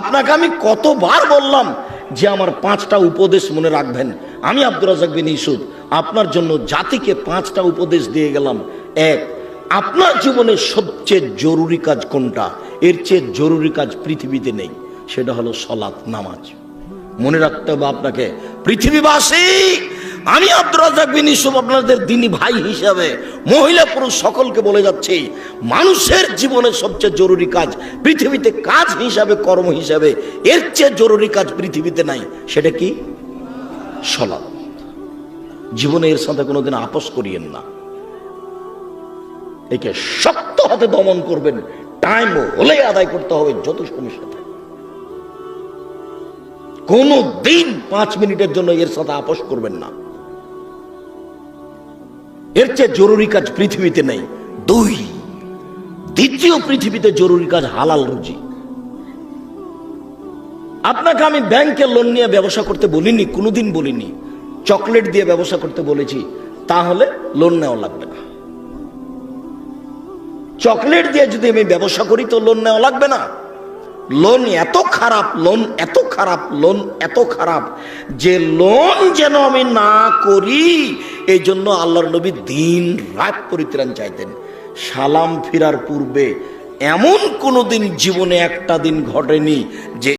আপনাকে আমি কতবার বললাম যে আমার পাঁচটা উপদেশ মনে রাখবেন? আমি আব্দুর রাজাক বিন ইসুফ আপনার জন্য জাতিকে পাঁচটা উপদেশ দিয়ে গেলাম। এক, আপনার জীবনে সবচেয়ে জরুরি কাজ কোনটা? এর চেয়ে জরুরি কাজ পৃথিবীতে নেই, সেটা হলো সলাৎ নামাজ। মনে রাখতে হবে আপনাকে, পৃথিবীবাসী আমি আব্দুর রাজাক বিন ইসুফ আপনাদের দিনী ভাই হিসাবে, মহিলা পুরুষ সকলকে বলে যাচ্ছি, মানুষের জীবনের সবচেয়ে জরুরি কাজ পৃথিবীতে কাজ হিসাবে, কর্ম হিসাবে, এর চেয়ে জরুরি কাজ পৃথিবীতে নাই, সেটা কি? সলাৎ। জীবনে এর সাথে কোনোদিন আপোষ করিয়েন না। একে শক্ত হাতে দমন করবেন, টাইম হলে আদায় করতে হবে যত সমস্যা কোনো দিন পাঁচ মিনিটের জন্য এর সাথে আপোষ করবেন না। এর চেয়ে জরুরি কাজ পৃথিবীতে নেই, দুই। দ্বিতীয় পৃথিবীতে জরুরি কাজ হালাল রুজি। আপনাকে আমি ব্যাংকে লোন নিয়ে ব্যবসা করতে বলিনি, কোনোদিন বলিনি। চকলেট দিয়ে ব্যবসা করতে বলেছি, তাহলে লোন নেওয়া লাগবে না। চকলেট দিয়ে যদি আমি ব্যবসা করি, তো লোন নেওয়া লাগবে না। লোন এত খারাপ লোন এত খারাপ লোন এত খারাপ, যে লোন যেন আমি না করি এই জন্য আল্লাহর নবী দিন রাত পরিত্রাণ চাইতেন। সালাম ফিরার পূর্বে এমন কোনো দিন জীবনে একটা দিন ঘটেনি যে